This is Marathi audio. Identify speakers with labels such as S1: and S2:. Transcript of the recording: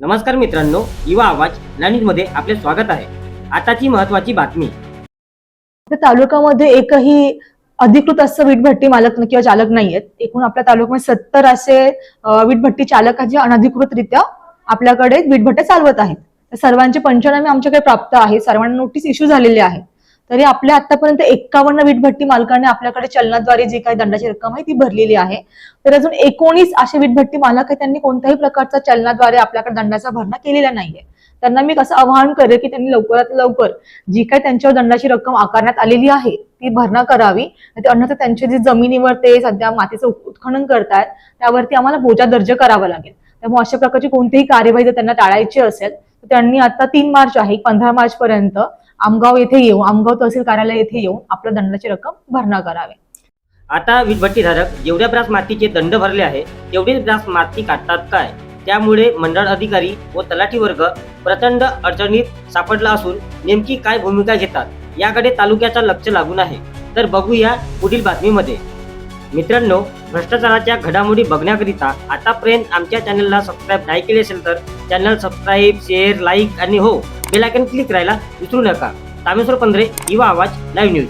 S1: नमस्कार मित्रांनो युवा आवाजमध्ये आपले स्वागत आहे. आताची महत्वाची बातमी.
S2: तालुक्यामध्ये एकही अधिकृत असं वीटभट्टी मालक किंवा चालक नाहीयेत. एकूण आपल्या तालुक्यामध्ये सत्तर असे वीटभट्टी चालक आहेत जे अनधिकृतरित्या आपल्याकडे वीटभट्ट्या चालवत आहेत. सर्वांचे पंचनामे आमच्याकडे प्राप्त आहे सर्वांना नोटीस इश्यू झालेले आहे तरी आपल्या आतापर्यंत एक्कावन्न वीटभट्टी मालकाने आपल्याकडे चलनाद्वारे जी काही दंडाची रक्कम आहे ती भरलेली आहे. तर अजून एकोणीस असे वीटभट्टी मालक आहेत त्यांनी कोणत्याही प्रकारचा चलनाद्वारे आपल्याकडे दंडाचा भरणा केलेला नाहीये. त्यांना मी कसं आवाहन करेल की त्यांनी लवकरात लवकर जी काही त्यांच्यावर दंडाची रक्कम आकारण्यात आलेली आहे ती भरणा करावी. तर अन्यथा त्यांच्या जे जमिनीवर ते सध्या मातीचं उत्खनन करतायत त्यावरती आम्हाला बोजा दर्ज करावा लागेल. त्यामुळे अशा प्रकारची कोणतीही कार्यवाही जर त्यांना टाळायची असेल त्यांनी आता तीन मार्च आहे पंधरा मार्च पर्यंत आमगाव येथे येऊन आमगाव तहसील कार्यालय येथे येऊन आपल्या दंडाची रक्कम भरणा करावी.
S1: आता वीजभट्टीधारक जेवढ्या ब्रास मातीचे दंड भरले आहे तेवढेच ब्रास माती काढतात काय? त्यामुळे मंडळ अधिकारी व तलाठी वर्ग प्रचंड अडचणीत सापडला असून नेमकी काय भूमिका घेतात याकडे तालुक्याचा लक्ष लागून आहे. तर बघूया पुढील बातमीमध्ये. मित्रांनो भ्रष्टाचाराच्या घडामोडी बघण्याकरिता आतापर्यंत आमच्या चॅनलला सबस्क्राईब नाही केले असेल तर चॅनल सबस्क्राईब शेअर लाईक आणि हो बेल आयकन क्लिक करायला विसरू नका. तामेश्वर पंधरे युवा आवाज लाईव्ह न्यूज